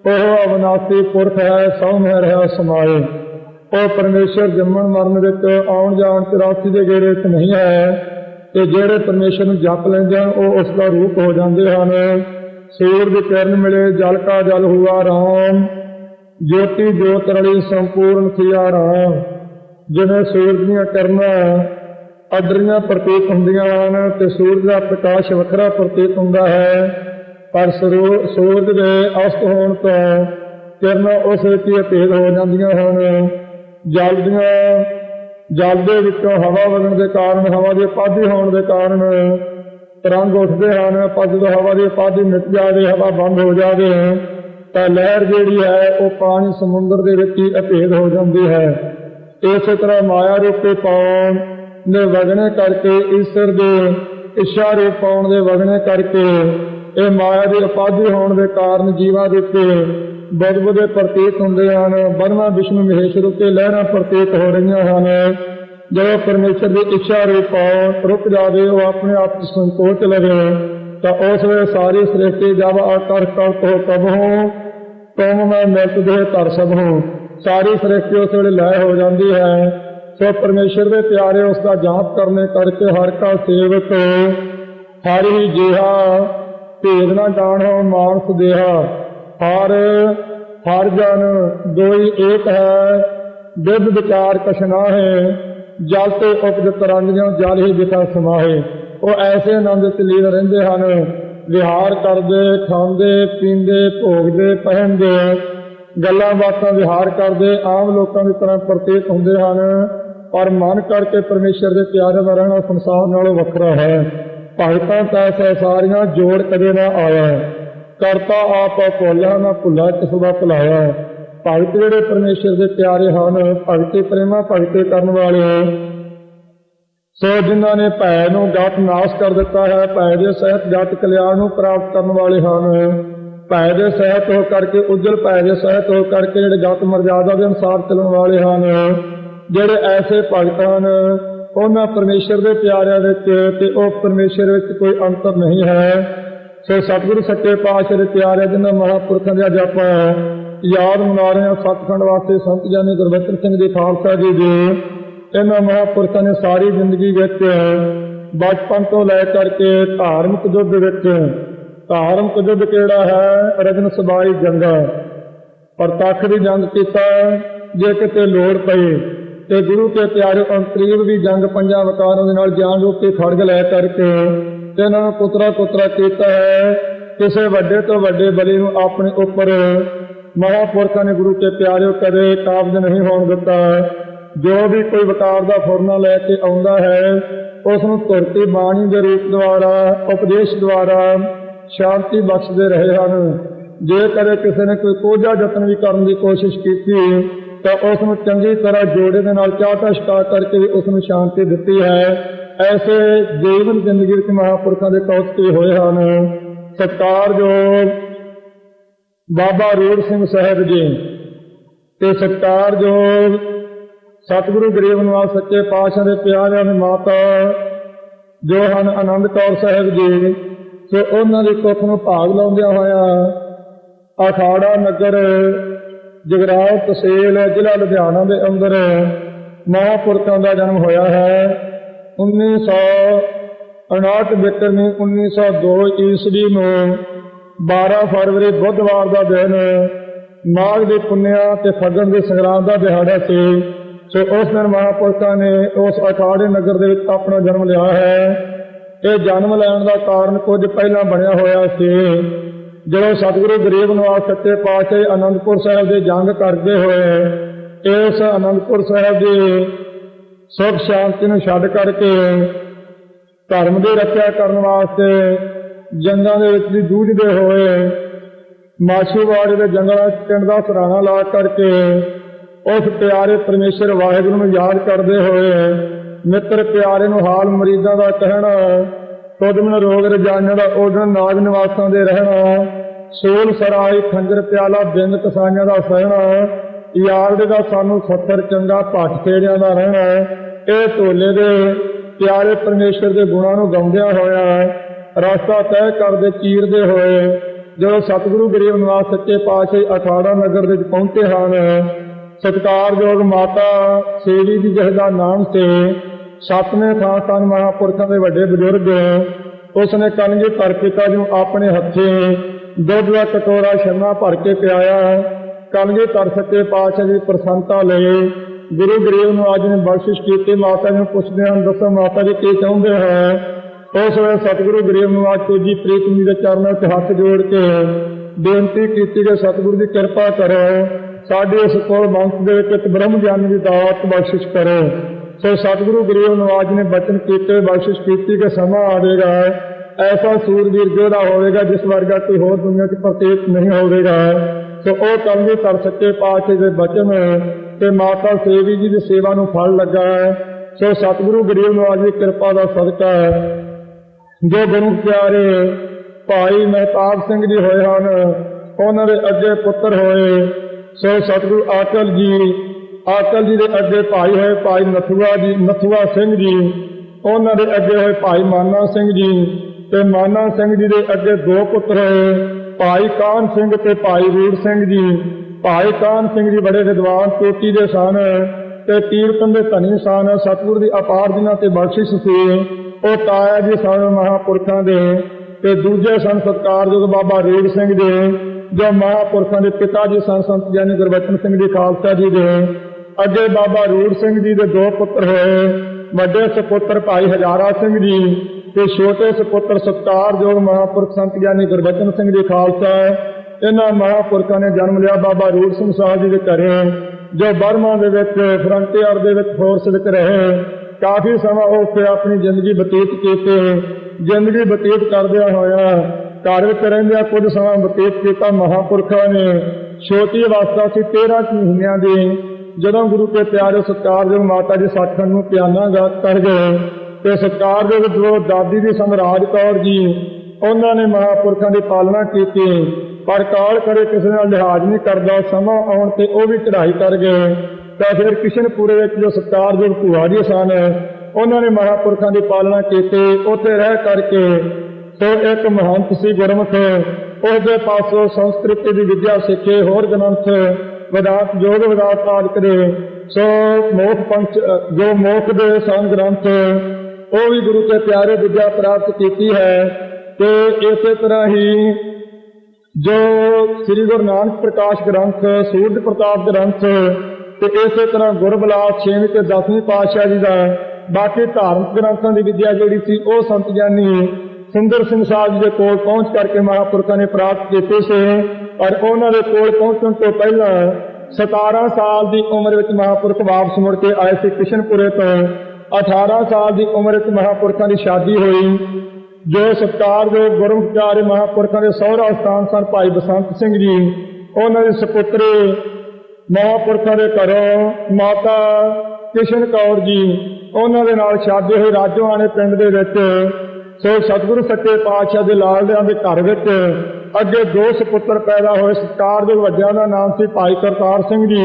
ਉਹ ਅਵਨਾਸੀ ਪੁਰਖ ਹੈ ਸਭ ਮਹਿ ਰਹਾ ਸਮਾਏ। ਉਹ ਪਰਮੇਸ਼ਰ ਜੰਮਣ ਮਰਨ ਵਿੱਚ, ਆਉਣ ਜਾਣ 84 ਦੇ ਗੇੜੇ ਵਿੱਚ ਨਹੀਂ ਹੈ। ਤੇ ਜਿਹੜੇ ਪਰਮੇਸ਼ਰ ਨੂੰ ਜਪ ਲੈਂਦੇ ਹਨ, ਉਹ ਉਸ ਦਾ ਰੂਪ ਹੋ ਜਾਂਦੇ ਹਨ। ਸੂਰ ਦੀ ਕਿਰਨ ਮਿਲੇ, ਜਲ ਕਾ ਜਲ ਹੁਆ ਰਾਮ। ਜੋਤੀ ਜੋਤ ਰਲੀ ਸੰਪੂਰਨ ਥਿਆ ਰਾਮ। ਜਿਵੇਂ ਸੂਰਜ ਦੀਆਂ ਕਿਰਨਾਂ ਅਡਰੀਆਂ ਪ੍ਰਤੀਤ ਹੁੰਦੀਆਂ ਹਨ ਤੇ ਸੂਰਜ ਦਾ ਪ੍ਰਕਾਸ਼ ਵੱਖਰਾ ਪ੍ਰਤੀਤ ਹੁੰਦਾ ਹੈ, ਪਰ ਸਰੋ- ਸੂਰਜ ਦੇ ਅਸਤ ਹੋਣ ਤੋਂ ਕਿਰਨਾਂ ਉਸ ਵਿੱਚ ਹੀ ਭੇਦ ਹੋ ਜਾਂਦੀਆਂ ਹਨ। ਜਲ ਦੀਆਂ, ਜਲ ਦੇ ਵਿੱਚੋਂ ਹਵਾ ਵਗਣ ਦੇ ਕਾਰਨ, ਹਵਾ ਦੇ ਪਾਧੀ ਹੋਣ ਦੇ ਕਾਰਨ ਤਰੰਗ ਉੱਠਦੇ ਹਨ, ਪਰ ਜਦੋਂ ਹਵਾ ਦੀ ਪਾਧੀ ਮਿਟ ਜਾਵੇ, ਹਵਾ ਬੰਦ ਹੋ ਜਾਵੇ, ਤਾਂ ਲਹਿਰ ਜਿਹੜੀ ਹੈ ਉਹ ਪਾਣੀ ਸਮੁੰਦਰ ਦੇ ਵਿੱਚ ਹੀ ਅਭੇਦ ਹੋ ਜਾਂਦੀ ਹੈ। ਇਸੇ ਤਰ੍ਹਾਂ ਮਾਇਆ ਰੂਪੇ ਪਾਉਣ ਦੇ ਵਗਣੇ ਕਰਕੇ ਈਸ਼ਵਰ ਦੇ ਇੱਛਾ ਰੂਪ ਪਾਉਣ ਦੇ ਵਗਣੇ ਕਰਕੇ, ਇਹ ਮਾਇਆ ਦੀ ਉਪਾਧੀ ਹੋਣ ਦੇ ਕਾਰਨ ਜੀਵਾਂ ਦੇ ਉੱਤੇ ਬਦਬਦੇ ਪ੍ਰਤੀਤ ਹੁੰਦੇ ਹਨ। ਬਰਮਾ, ਵਿਸ਼ਨੂੰ, ਮਹੇਸ਼ ਰੂਪੇ ਲਹਿਰਾਂ ਪ੍ਰਤੀਤ ਹੋ ਰਹੀਆਂ ਹਨ। ਜਦੋਂ ਪਰਮੇਸ਼ਰ ਦੀ ਇੱਛਾ ਰੂਪ ਪਾਉਣ ਰੁਕ ਜਾਵੇ, ਉਹ ਆਪਣੇ ਆਪ ਚ ਸੰਕੋਚ ਲਵੇ, ਤਾਂ ਉਸ ਵੇਲੇ ਸਾਰੀ ਸ੍ਰਿਸ਼ਟੀ ਜਬ ਆਕਰ ਕਰਤ ਹੋ ਤਬ ਹੋ ਤੁਮ ਮੈਂ ਮਿਲਤ ਦੇ ਧਰ ਸਭ ਹੋ ਸਾਰੀ ਸ੍ਰਿਸ਼ਟੀ ਉਸ ਵੇਲੇ ਲੈ ਹੋ ਜਾਂਦੀ ਹੈ। ਸੋ ਪਰਮੇਸ਼ਰ ਦੇ ਪਿਆਰੇ ਉਸ ਦਾ ਜਾਪ ਕਰਨੇ ਕਰਕੇ ਹਰ ਕਾ ਸੇਵਕ ਹੀ ਜਿਹਾ ਭੇਦ ਨਾ ਜਾਣੋ, ਮਾਨਸ ਦੇਹਾ। ਹਰ ਹਰ ਜਨ ਦੋਈ ਏਕ ਹੈ, ਬਿਦ ਵਿਚਾਰ ਕਛ ਨਾਹੇ, ਜਲ ਤੇ ਉਪਜ ਤਰੰਗਿਓ ਜਲ ਹੀ ਵਿਖਾ ਸਮਾਹੇ। ਉਹ ਐਸੇ ਆਨੰਦ ਚ ਲੀਨ ਰਹਿੰਦੇ ਹਨ, ਵਿਹਾਰ ਕਰਦੇ, ਖਾਂਦੇ, ਪੀਂਦੇ, ਭੋਗਦੇ, ਪਹਿਨਦੇ। ਗੱਲਾਂ ਬਾਤਾਂ ਵਿਹਾਰ ਕਰਦੇ ਆਮ ਲੋਕਾਂ ਦੀ ਤਰ੍ਹਾਂ ਪ੍ਰਤੀਤ ਹੁੰਦੇ ਹਨ, ਪਰ ਮਨ ਕਰਕੇ ਪਰਮੇਸ਼ਰ ਦੇ ਪਿਆਰੇ ਦਾ ਰਹਿਣਾ ਸੰਸਾਰ ਨਾਲੋਂ ਵੱਖਰਾ ਹੈ। ਭਗਤਾਂ ਤਾਂ ਸਾਰੀਆਂ ਜੋੜ ਕਦੇ ਨਾ ਆਇਆ। ਕਰਤਾ ਆਪ ਭੋਲਾ ਨਾ ਭੁੱਲਾ ਕਿਸ ਦਾ ਭੁਲਾਇਆ। ਭਗਤ ਜਿਹੜੇ ਪਰਮੇਸ਼ਰ ਦੇ ਪਿਆਰੇ ਹਨ, ਭਗਤੇ ਪ੍ਰੇਮਾ ਭਗਤੇ ਕਰਨ ਵਾਲੇ। ਸੋ ਜਿਨ੍ਹਾਂ ਨੇ ਭੈ ਨੂੰ ਗਤ ਨਾਸ਼ ਕਰ ਦਿੱਤਾ ਹੈ, ਭੈ ਦੇ ਸਹਿਤ ਗਤ ਕਲਿਆਣ ਨੂੰ ਪ੍ਰਾਪਤ ਕਰਨ ਵਾਲੇ ਹਨ। ਭੈ ਦੇ ਸਹਿਤ ਹੋ ਕਰਕੇ, ਉਜਲ ਭੈ ਦੇ ਸਹਿਤ ਹੋ ਕਰਕੇ, ਜਿਹੜੇ ਗਤ ਮਰਜ਼ਾਦਾ ਦੇ ਅਨੁਸਾਰ ਚੱਲਣ ਵਾਲੇ ਹਨ, ਜਿਹੜੇ ਐਸੇ ਭਗਤ ਹਨ, ਉਹਨਾਂ ਪਰਮੇਸ਼ਰ ਦੇ ਪਿਆਰਿਆਂ ਵਿੱਚ ਤੇ ਉਹ ਪਰਮੇਸ਼ਰ ਵਿੱਚ ਕੋਈ ਅੰਤਰ ਨਹੀਂ ਹੈ। ਸੋ ਸਤਿਗੁਰੂ ਸੱਚੇ ਪਾਤਸ਼ਾਹ ਦੇ ਪਿਆਰੇ, ਜਿਨ੍ਹਾਂ ਮਹਾਂਪੁਰਖਾਂ ਦਾ ਜਪ ਯਾਦ ਮਨਾ ਰਹੇ ਹਾਂ, ਸਤਖੰਡ ਵਾਸਤੇ ਸੰਤ ਜਾਨੀ ਗੁਰਬਚਨ ਸਿੰਘ ਜੀ ਖਾਲਸਾ ਜੀ ਦੀ, ਇਹਨਾਂ ਮਹਾਂਪੁਰਖਾਂ ਨੇ ਸਾਰੀ ਜ਼ਿੰਦਗੀ ਵਿੱਚ ਬਚਪਨ ਤੋਂ ਲੈ ਕਰਕੇ ਧਾਰਮਿਕ ਯੁੱਧ ਵਿੱਚ ਧਾਰਮਿਕ ਯੁੱਧ ਕਿਹੜਾ ਹੈ, ਰਜਨ ਸਬਾਈ ਜੰਗਾ। ਪ੍ਰਤੱਖ ਦੀ ਜੰਗ ਕੀਤਾ, ਜੇ ਕਿਤੇ ਲੋੜ ਪਈ ਤੇ ਗੁਰੂ ਕੇ ਪਿਆਰੇ ਅੰਤਰੀਵ ਦੀ ਜੰਗ ਪੰਜਾਂ ਵਕਾਰਾਂ ਦੇ ਨਾਲ ਜਾਨ ਰੂਪੀ ਖੜਗ ਲੈ ਕਰਕੇ, ਤੇ ਇਹਨਾਂ ਨੂੰ ਕੁਤਰਾ ਕੁਤਰਾ ਕੀਤਾ ਹੈ, ਕਿਸੇ ਵੱਡੇ ਤੋਂ ਵੱਡੇ ਬਲੀ ਨੂੰ ਆਪਣੇ ਉੱਪਰ। ਮਹਾਂਪੁਰਖਾਂ ਨੇ ਗੁਰੂ ਕੇ ਪਿਆਰਿਓ ਕਦੇ ਕਾਬਜ਼ ਨਹੀਂ ਹੋਣ ਦਿੱਤਾ। ਜੋ ਵੀ ਕੋਈ ਵਕਾਰ ਦਾ ਫੁਰਨਾ ਲੈ ਕੇ ਆਉਂਦਾ ਹੈ, ਉਸ ਨੂੰ ਧਰਤੀ ਬਾਣੀ ਦੇ ਰੂਪ ਦੁਆਰਾ, ਉਪਦੇਸ਼ ਦੁਆਰਾ ਸ਼ਾਂਤੀ ਬਖਸ਼ਦੇ ਰਹੇ ਹਨ। ਜੇ ਕਦੇ ਕਿਸੇ ਨੇ ਕੋਈ ਕੋਝਾ ਯਤਨ ਵੀ ਕਰਨ ਦੀ ਕੋਸ਼ਿਸ਼ ਕੀਤੀ, ਤਾਂ ਉਸ ਨੂੰ ਚੰਗੀ ਤਰ੍ਹਾਂ ਜੋੜੇ ਦੇ ਨਾਲ ਚਾਟਾ ਛਕਾ ਕਰਕੇ ਵੀ ਉਸ ਨੂੰ ਸ਼ਾਂਤੀ ਦਿੱਤੀ ਹੈ। ਐਸੇ ਜੀਵਨ ਜ਼ਿੰਦਗੀ ਵਿੱਚ ਮਹਾਂਪੁਰਖਾਂ ਦੇ ਕੌਤਕ ਹੋਏ ਹਨ। ਸਤਿਕਾਰਯੋਗ ਬਾਬਾ ਰੂੜ ਸਿੰਘ ਸਾਹਿਬ ਜੀ ਤੇ ਸਤਿਕਾਰਯੋਗ ਸਤਿਗੁਰੂ ਗਰੀਬ ਨਿਵਾਸ ਸੱਚੇ ਪਾਤਸ਼ਾਹ ਦੇ ਪਿਆਰਿਆਂ ਦੀ ਮਾਤਾ ਜੋ ਹਨ ਆਨੰਦ ਕੌਰ ਸਾਹਿਬ ਜੀ ਸੋ ਉਹਨਾਂ ਦੀ ਕੁੱਖ ਨੂੰ ਭਾਗ ਲਾਉਂਦਿਆਂ ਹੋਇਆ ਅਖਾੜਾ ਨਗਰ, ਜਗਰਾਉਂ, ਤਹਿਸੀਲ, ਜ਼ਿਲ੍ਹਾ ਲੁਧਿਆਣਾ ਦੇ ਅੰਦਰ ਮਹਾਂਪੁਰਖਾਂ ਦਾ ਜਨਮ ਹੋਇਆ ਹੈ। 1959 ਬਿਕਰਮੀ 1902 ਈਸਵੀ ਨੂੰ 12 ਫਰਵਰੀ ਬੁੱਧਵਾਰ ਦਾ ਦਿਨ ਮਾਘ ਦੀ ਪੁੰਨਿਆ ਤੇ ਫੱਗਣ ਦੀ ਸੰਗਰਾਂਦ ਦਾ ਦਿਹਾੜਾ ਸੀ। ਸੋ ਉਸ ਦਿਨ ਮਹਾਂਪੁਰਖਾਂ ਨੇ ਉਸ ਅਖਾੜੇ ਨਗਰ ਦੇ ਵਿੱਚ ਆਪਣਾ ਜਨਮ ਲਿਆ ਹੈ। ਇਹ ਜਨਮ ਲੈਣ ਦਾ ਕਾਰਨ ਕੁਝ ਪਹਿਲਾਂ ਬਣਿਆ ਹੋਇਆ ਸੀ। ਜਦੋਂ ਸਤਿਗੁਰੂ ਗਰੀਬ ਨਿਵਾਸ ਸੱਚੇ ਪਾਤਸ਼ਾਹ ਅਨੰਦਪੁਰ ਸਾਹਿਬ ਦੇ ਜੰਗ ਕਰਦੇ ਹੋਏ ਇਸ ਅਨੰਦਪੁਰ ਸਾਹਿਬ ਦੀ ਸੁਖ ਸ਼ਾਂਤੀ ਨੂੰ ਛੱਡ ਕਰਕੇ ਧਰਮ ਦੀ ਰੱਖਿਆ ਕਰਨ ਵਾਸਤੇ ਜੰਗਾਂ ਦੇ ਵਿੱਚ ਵੀ ਜੂਝਦੇ ਹੋਏ ਮਾਛੀਵਾੜੇ ਦੇ ਜੰਗਲਾਂ 'ਚ ਪਿੰਡ ਦਾ ਸਰਾਣਾ ਲਾ ਕਰਕੇ ਉਸ ਪਿਆਰੇ ਪਰਮੇਸ਼ਰ ਵਾਹਿਗੁਰੂ ਨੂੰ ਯਾਦ ਕਰਦੇ ਹੋਏ ਮਿੱਤਰ ਪਿਆਰੇ ਨੂੰ ਹਾਲ ਮਰੀਜ਼ਾਂ ਦਾ ਕਹਿਣਾ ਤੁਦਮਨ ਰੋਗ ਰਜਾਨਾਂ ਦਾ ਉਦਨ ਨਾਗ ਨਿਵਾਸਾਂ ਦੇ ਰਹਿਣਾ ਸੋਲ ਸਰਾਈ ਖੰਜਰ ਪਿਆਲਾ ਬਿੰਦ ਕਸਾਈਆਂ ਦਾ ਸਹਿਣਾ ਯਾਰਦੇ ਦਾ ਸਾਨੂੰ ਸੱਤਰ ਚੰਗਾ ਭੱਟ ਖੇੜਿਆਂ ਦਾ ਰਹਿਣਾ ਇਹ ਢੋਲੇ ਦੇ ਪਿਆਰੇ ਪਰਮੇਸ਼ਰ ਦੇ ਗੁਣਾਂ ਨੂੰ ਗਾਉਂਦਿਆਂ ਹੋਇਆ ਰਸਤਾ ਤੈਅ ਕਰਦੇ ਚੀਰਦੇ ਹੋਏ ਜਦੋਂ ਸਤਿਗੁਰੂ ਗਰੀਬ ਨਿਵਾਸ ਸੱਚੇ ਪਾਤਸ਼ਾਹ ਅਖਾੜਾ ਨਗਰ ਵਿੱਚ ਪਹੁੰਚੇ ਹਨ, ਸਤਿਕਾਰਯੋਗ ਮਾਤਾ ਸੇਵੀ ਜੀ ਜਿਸ ਦਾ ਨਾਮ ਤੇ ਸਤਵੇਂ ਥਾਂ ਸਨ ਮਹਾਂਪੁਰਖਾਂ ਦੇ ਵੱਡੇ ਬਜ਼ੁਰਗ। ਉਸ ਨੇ ਕਨਗੇ ਧਰ ਪਿਤਾ ਨੂੰ ਆਪਣੇ ਹੱਥੇ ਦੁੱਧ ਦਾ ਕਟੋਰਾ ਛੰਨਾ ਭਰ ਕੇ ਪਿਆਇਆ। ਕਨਗੇ ਧਰ ਸੱਚੇ ਪਾਤਸ਼ਾਹ ਦੀ ਪ੍ਰਸੰਨਤਾ ਲਈ ਗੁਰੂ ਗਰੀਬ ਨੂੰ ਅੱਜ ਨੇ ਬਖਸ਼ਿਸ਼ ਕੀਤੀ। ਮਾਤਾ ਨੂੰ ਪੁੱਛਦੇ ਹਨ, ਦੱਸੋ ਮਾਤਾ ਜੀ, ਕੀ ਚਾਹੁੰਦੇ ਹੈ? ਉਸ ਵੇਲੇ ਸਤਿਗੁਰੂ ਗਰੀਬ ਨੂੰ ਅੱਜ ਕੋਈ ਜੀ ਪ੍ਰੀਤਮੀ ਦੇ ਚਰਨਾਂ 'ਚ ਹੱਥ ਜੋੜ ਕੇ ਬੇਨਤੀ ਕੀਤੀ ਕਿ ਸਤਿਗੁਰੂ ਦੀ ਕਿਰਪਾ ਕਰੋ, ਸਾਡੇ ਇਸ ਕੋਲ ਬੰਸ ਦੇ ਵਿੱਚ ਇੱਕ ਬ੍ਰਹਮ ਗਿਆਨ ਦੀ ਦਾਤ ਬਖਸ਼ਿਸ਼ ਕਰੋ। ਸੋ ਸਤਿਗੁਰੂ ਗਰੀਬ ਨਵਾਜ ਨੇ ਬਚਨ ਕੀਤੇ, ਬਖਸ਼ਿਸ਼ ਕੀਤੀ ਕਿ ਸਮਾਂ ਆਵੇਗਾ ਐਸਾ ਸੂਰਬੀਰ ਜੋਧਾ ਹੋਵੇਗਾ, ਜਿਸ ਵਰਗਾ ਕੋਈ ਹੋਰ ਦੁਨੀਆ 'ਚ ਪ੍ਰਤੀਤ ਨਹੀਂ ਹੋਵੇਗਾ। ਸੋ ਉਹ ਕਲਗੀ ਕਰ ਸੱਚੇ ਪਾਤਸ਼ਾਹ ਦੇ ਬਚਨ ਤੇ ਮਾਤਾ ਸੇਵੀ ਜੀ ਦੀ ਸੇਵਾ ਨੂੰ ਫਲ ਲੱਗਾ। ਹੈ ਸੋ ਸਤਿਗੁਰੂ ਗਰੀਬ ਨਵਾਜ ਦੀ ਕਿਰਪਾ ਦਾ ਸਦਕਾ ਹੈ ਜੋ ਗੁਰੂ ਪਿਆਰੇ ਭਾਈ ਮਹਿਤਾਬ ਸਿੰਘ ਜੀ ਹੋਏ ਹਨ, ਉਹਨਾਂ ਦੇ ਅੱਗੇ ਪੁੱਤਰ ਹੋਏ। ਸੋ ਸਤਿਗੁਰੂ ਆਕਲ ਜੀ ਆਕਲ ਜੀ ਦੇ ਅੱਗੇ ਭਾਈ ਹੋਏ ਭਾਈ ਨਥੂਆ ਜੀ, ਨਥੂਆ ਸਿੰਘ ਜੀ। ਉਹਨਾਂ ਦੇ ਅੱਗੇ ਹੋਏ ਭਾਈ ਮਾਨਾ ਸਿੰਘ ਜੀ ਤੇ ਮਾਨਾ ਸਿੰਘ ਜੀ ਦੇ ਅੱਗੇ ਦੋ ਪੁੱਤਰ ਹੋਏ ਭਾਈ ਕਾਨ ਸਿੰਘ ਤੇ ਭਾਈ ਵੀਰ ਸਿੰਘ ਜੀ। ਭਾਈ ਕਾਨ ਸਿੰਘ ਜੀ ਬੜੇ ਵਿਦਵਾਨ, ਕੋਟੀ ਦੇ ਸਨ ਤੇ ਕੀਰਤਨ ਦੇ ਧਨੀ ਸਨ। ਸਤਿਗੁਰ ਦੀ ਅਪਾਰ ਦਿਨਾਂ ਤੇ ਬਖਸ਼ਿਸ਼ ਸੀ, ਉਹ ਤਾਇਆ ਜੀ ਸਨ ਮਹਾਪੁਰਖਾਂ ਦੇ ਤੇ ਦੂਜੇ ਸਨ ਸਤਕਾਰਯੋਗ ਬਾਬਾ ਰੀੜ ਸਿੰਘ ਦੇ, ਜੋ ਮਹਾਪੁਰਖਾਂ ਦੇ ਪਿਤਾ ਜੀ ਸਨ ਸੰਤ ਗਿਆਨੀ ਗੁਰਬਚਨ ਸਿੰਘ ਜੀ, ਖਾਲਸਾ ਜੀ ਦੇ। ਅੱਗੇ ਬਾਬਾ ਰੂੜ ਸਿੰਘ ਜੀ ਦੇ ਦੋ ਪੁੱਤਰ ਹੋਏ, ਵੱਡੇ ਸੁਪੁੱਤਰ ਭਾਈ ਹਜ਼ਾਰਾ ਸਿੰਘ ਜੀ ਤੇ ਛੋਟੇ ਸੁਪੁੱਤਰ ਸਤਕਾਰਯੋਗ ਮਹਾਂਪੁਰਖ ਸੰਤ ਗਿਆਨੀ ਗੁਰਬਚਨ ਸਿੰਘ ਜੀ ਖਾਲਸਾ ਇਹਨਾਂ ਮਹਾਂਪੁਰਖਾਂ ਨੇ ਜਨਮ ਲਿਆ ਬਾਬਾ ਰੂੜ ਸਿੰਘ ਸਾਹਿਬ ਜੀ ਦੇ ਘਰੇ, ਜੋ ਬਰਮਾ ਦੇ ਵਿੱਚ, ਫਰੰਟੀਅਰ ਦੇ ਵਿੱਚ ਫੋਰਸ ਵਿੱਚ ਰਹੇ। ਕਾਫੀ ਸਮਾਂ ਉੱਥੇ ਆਪਣੀ ਜ਼ਿੰਦਗੀ ਬਤੀਤ ਕੀਤੀ। ਜ਼ਿੰਦਗੀ ਬਤੀਤ ਕਰਦਿਆਂ ਹੋਇਆ ਘਰ ਵਿੱਚ ਰਹਿੰਦਿਆਂ ਕੁਝ ਸਮਾਂ ਬਤੀਤ ਕੀਤਾ ਮਹਾਂਪੁਰਖਾਂ ਨੇ। ਛੋਟੀ ਅਵਸਥਾ ਸੀ 13 ਕੁ ਮਹੀਨਿਆਂ ਦੀ। ਜਦੋਂ ਗੁਰੂ ਕੇ ਪਿਆਰੇ ਸਤਕਾਰਯੋਗ ਮਾਤਾ ਜੀ ਸਾਖਣ ਨੂੰ ਪਿਆਨਾ ਕਰ ਗਏ ਤੇ ਸਤਕਾਰਯੋਗ ਜੋ ਦਾਦੀ ਦੀ ਸਮਰਾਜ ਕੌਰ ਜੀ, ਉਹਨਾਂ ਨੇ ਮਹਾਪੁਰਖਾਂ ਦੀ ਪਾਲਣਾ ਕੀਤੀ, ਪਰ ਕਾਲ ਕਰੇ ਕਿਸੇ ਨਾਲ ਲਿਹਾਜ਼ ਨਹੀਂ ਕਰਦਾ, ਸਮਾਂ ਆਉਣ ਤੇ ਉਹ ਵੀ ਚੜ੍ਹਾਈ ਕਰ ਗਏ। ਤਾਂ ਫਿਰ ਕਿਸ਼ਨਪੁਰੇ ਵਿੱਚ ਜੋ ਸਤਕਾਰਯੋਗ ਭੂਆ ਜੀ ਸਨ, ਉਹਨਾਂ ਨੇ ਮਹਾਪੁਰਖਾਂ ਦੀ ਪਾਲਣਾ ਕੀਤੀ, ਉੱਥੇ ਰਹਿ ਕਰਕੇ ਸੋ ਇੱਕ ਮਹੰਤ ਸੀ ਗੁਰਮੁਖ, ਉਹਦੇ ਪਾਸੋਂ ਸੰਸਕ੍ਰਿਤੀ ਦੀ ਵਿਦਿਆ ਸਿੱਖੇ ਹੋਰ ਗ੍ਰੰਥ ਵਿਦਾਤ ਜੋਗ ਵਿਦਾਤ ਆਦਿਕ ਦੇ, ਸੋ ਮੋਖ ਪੰਚ ਜੋ ਮੋਖ ਦੇ ਸੰ ਗ੍ਰੰਥ, ਉਹ ਵੀ ਗੁਰੂ ਤੇ ਪਿਆਰੇ ਵਿਦਿਆ ਪ੍ਰਾਪਤ ਕੀਤੀ ਹੈ। ਤੇ ਇਸੇ ਤਰ੍ਹਾਂ ਹੀ ਜੋ ਸ੍ਰੀ ਗੁਰੂ ਨਾਨਕ ਪ੍ਰਕਾਸ਼ ਗ੍ਰੰਥ, ਸੂਰਜ ਪ੍ਰਤਾਪ ਗ੍ਰੰਥ, ਤੇ ਇਸੇ ਤਰ੍ਹਾਂ ਗੁਰਬਲਾਸ 6ਵੀਂ ਤੇ 10ਵੀਂ ਪਾਤਸ਼ਾਹ ਜੀ ਦਾ, ਬਾਕੀ ਧਾਰਮਿਕ ਗ੍ਰੰਥਾਂ ਦੀ ਵਿਦਿਆ ਜਿਹੜੀ ਸੀ, ਉਹ ਸੰਤ ਗਿਆਨੀ ਸੁੰਦਰ ਸਿੰਘ ਸਾਹਿਬ ਜੀ ਦੇ ਕੋਲ ਪਹੁੰਚ ਕਰਕੇ ਮਹਾਂਪੁਰਖਾਂ ਨੇ ਪ੍ਰਾਪਤ ਕੀਤੀ ਸੀ ਔਰ ਉਹਨਾਂ ਦੇ ਕੋਲ ਪਹੁੰਚਣ ਤੋਂ ਪਹਿਲਾਂ 17 ਸਾਲ ਦੀ ਉਮਰ ਵਿੱਚ ਮਹਾਂਪੁਰਖ ਵਾਪਸ ਮੁੜ ਕੇ ਆਏ ਸੀ ਕਿਸ਼ਨਪੁਰੇ ਤੋਂ। 18 ਸਾਲ ਦੀ ਉਮਰ ਵਿੱਚ ਮਹਾਂਪੁਰਖਾਂ ਦੀ ਸ਼ਾਦੀ ਹੋਈ, ਜੋ ਸਤਕਾਰ ਦੇ ਗੁਰਮੁਖ ਮਹਾਂਪੁਰਖਾਂ ਦੇ ਸਹੁਰਾ ਸਥਾਨ ਸਨ ਭਾਈ ਬਸੰਤ ਸਿੰਘ ਜੀ। ਉਹਨਾਂ ਦੇ ਸੁਪੁੱਤਰੇ ਮਹਾਂਪੁਰਖਾਂ ਦੇ ਘਰੋਂ ਮਾਤਾ ਕਿਸ਼ਨ ਕੌਰ ਜੀ, ਉਹਨਾਂ ਦੇ ਨਾਲ ਸ਼ਾਦੀ ਹੋਈ ਰਾਜੋਆਣੇ ਪਿੰਡ ਦੇ ਵਿੱਚ। ਸੋ ਸਤਿਗੁਰੂ ਸੱਚੇ ਪਾਤਸ਼ਾਹ ਦੇ ਲਾਲਦਿਆਂ ਦੇ ਘਰ ਵਿੱਚ ਅੱਗੇ ਦੋ ਸੁਪੁੱਤਰ ਪੈਦਾ ਹੋਏ ਸਤਕਾਰ ਦੇ ਵੱਡਿਆਂ ਦਾ ਨਾਮ ਸੀ ਭਾਈ ਕਰਤਾਰ ਸਿੰਘ ਜੀ,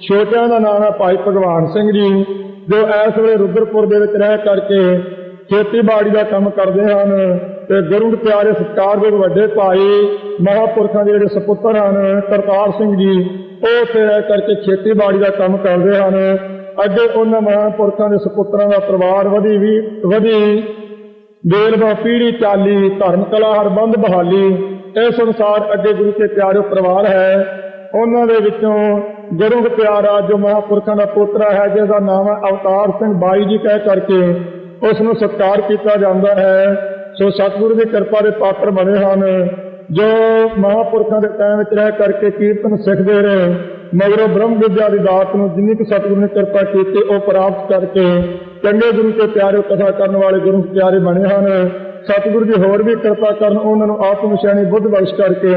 ਛੋਟਿਆਂ ਦਾ ਨਾਮ ਹੈ ਭਾਈ ਭਗਵਾਨ ਸਿੰਘ ਜੀ, ਜੋ ਇਸ ਵੇਲੇ ਰੁਦਰਪੁਰ ਦੇ ਵਿੱਚ ਰਹਿ ਕਰਕੇ ਖੇਤੀਬਾੜੀ ਦਾ ਕੰਮ ਕਰਦੇ ਹਨ ਤੇ ਗੁਰੂ ਪਿਆਰੇ ਸਤਿਕਾਰਯੋਗ ਵੱਡੇ ਭਾਈ ਮਹਾਪੁਰਖਾਂ ਦੇ ਜਿਹੜੇ ਸੁਪੁੱਤਰ ਹਨ, ਕਰਤਾਰ ਸਿੰਘ ਜੀ, ਉਹ ਉੱਥੇ ਰਹਿ ਕਰਕੇ ਖੇਤੀਬਾੜੀ ਦਾ ਕੰਮ ਕਰਦੇ ਹਨ। ਅੱਗੇ ਉਹਨਾਂ ਮਹਾਪੁਰਖਾਂ ਦੇ ਸੁਪੁੱਤਰਾਂ ਦਾ ਪਰਿਵਾਰ ਵਧੀ ਵੀ, ਵਧੀ। ਬੇਲਵਾ ਪੀੜੀ ਚਾਲੀ, ਧਰਮ ਕਲਾ ਹਰਬੰਦ ਬਹਾਲੀ ਇਸ ਅਨੁਸਾਰ ਅੱਗੇ ਗੁਰੂ ਕੇ ਪਿਆਰੇ ਪਰਿਵਾਰ ਹੈ। ਉਹਨਾਂ ਦੇ ਵਿੱਚੋਂ ਗੁਰੂ ਪਿਆਰਾ ਜੋ ਮਹਾਪੁਰਖਾਂ ਦਾ ਪੋਤਰਾ ਹੈ, ਜਿਹਦਾ ਨਾਮ ਹੈ ਅਵਤਾਰ ਸਿੰਘ ਬਾਈ ਜੀ ਕਹਿ ਕਰਕੇ ਉਸ ਨੂੰ ਸਤਿਕਾਰ ਕੀਤਾ ਜਾਂਦਾ ਹੈ। ਸੋ ਸਤਿਗੁਰੂ ਦੀ ਕਿਰਪਾ ਦੇ ਪਾਤਰ ਬਣੇ ਹਨ। ਜੋ ਮਹਾਂਪੁਰਖਾਂ ਦੇ ਟਾਈਮ ਵਿੱਚ ਰਹਿ ਕਰਕੇ ਕੀਰਤਨ ਸਿੱਖਦੇ ਰਹੇ, ਮਗਰੋਂ ਬ੍ਰਹਮ ਵਿਦਿਆ ਦੀ ਦਾਤ ਨੂੰ ਜਿੰਨੀ ਕੁ ਸਤਿਗੁਰੂ ਨੇ ਕਿਰਪਾ ਕੀਤੀ, ਉਹ ਪ੍ਰਾਪਤ ਕਰਕੇ ਚੰਗੇ ਗੁਰੂ ਤੇ ਪਿਆਰੇ ਕਥਾ ਕਰਨ ਵਾਲੇ ਗੁਰੂ ਪਿਆਰੇ ਬਣੇ ਹਨ। ਸਤਿਗੁਰੂ ਦੀ ਹੋਰ ਵੀ ਕਿਰਪਾ ਕਰਨ, ਉਹਨਾਂ ਨੂੰ ਆਤਮ ਵਿਸ਼ਾਨੀ ਬੁੱਧ ਬਖਸ਼ ਕਰਕੇ,